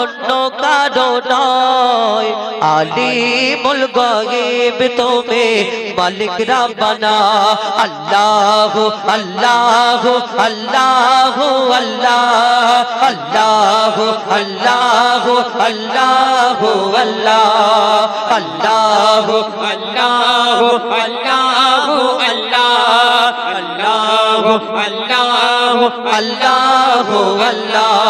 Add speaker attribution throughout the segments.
Speaker 1: অন্য কারও নয়। আলিমুল গায়েব তুমি মালিক রাব্বানা। আল্লাহ আল্লাহ আল্লাহ আল্লাহ আল্লাহ আল্লাহ আল্লাহ আল্লাহ আল্লাহ
Speaker 2: আল্লাহ আল্লাহ আল্লাহ আল্লাহ আল্লাহ
Speaker 1: আল্লাহ আল্লাহ।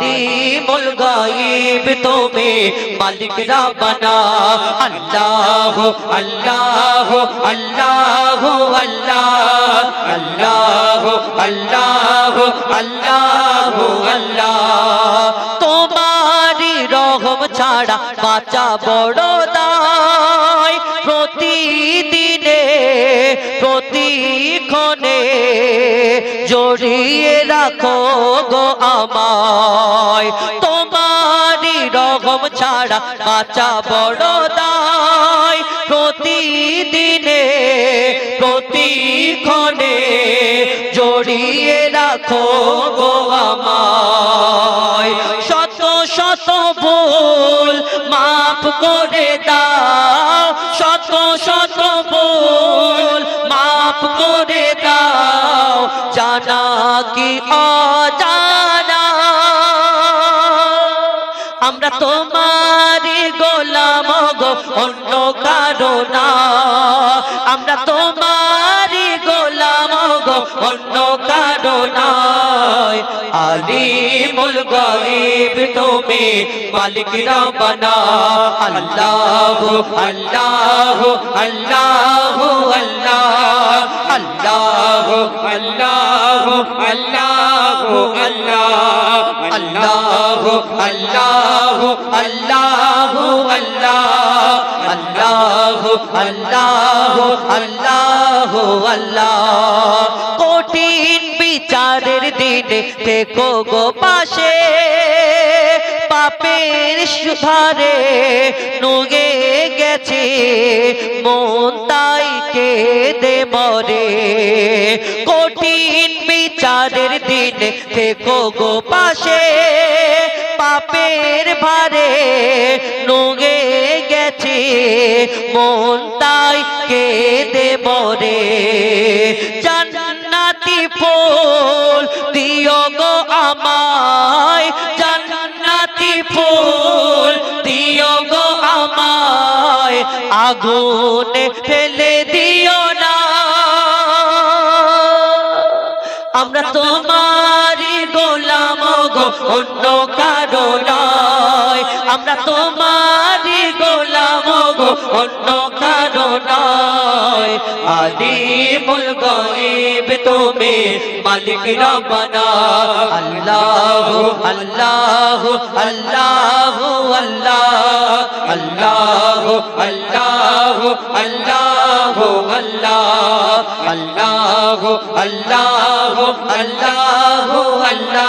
Speaker 1: আলিমুল গায়েব তুমি মালিক রাব্বানা আল্লাহ আল্লাহ আল্লাহ আল্লাহ। আল্লাহ আল্লাহ আল্লাহ। আল্লাহ তোমারি রহম ছাড়া বাঁচা বড় দায়। প্রতিদিনে, প্রতিক্ষণে জড়িয়ে রাখো গো আমায়। তোমারি রহম ছাড়া বাঁচা বড় দায়। প্রতিদিনে, প্রতিক্ষণে জড়িয়ে রাখো গো আমায়। শত শত ভুল মাফ করে দাও। শত শত ভুল মাফ করে কি আমরা তোমারি গোলাম গো, অন্য কারও না। আমরা তোমারি গোলাম গো, অন্য কারও নয় আলিমুল গায়েব তুমি মালিক রাব্বানা আল্লাহ আল্লাহ আল্লাহ আল্লাহ। আল্লাহ
Speaker 2: আল্লাহ। আল্লাহ আল্লাহ
Speaker 1: আল্লাহ। কঠিন বিচারের দিনে থেকো গো পাশে। পাপের সুধারে নুগে গেছে, মন তাই কেঁদে মরে। কঠিন বিচারের দিনে থেকো গো পাশে। পাপের ভারে নুগে গেছে মন তাই কেঁদে মরে জান্নাতি ফুল দিও গো আমায়, জান্নাতি ফুল দিও গো আমায়, আগুনে ফেলে দিও না। আমরা তোমারি গোলাম গো, অন্য কারও আমরা তোমারি অন্য কারও নয় আলিমুল গায়েব তুমি মালিক রব্বানা। আল্লাহ আল্লাহ আল্লাহ আল্লাহ। আল্লাহ আল্লাহ আল্লাহ আল্লাহ। আল্লাহ আল্লাহ আল্লাহ আল্লাহ।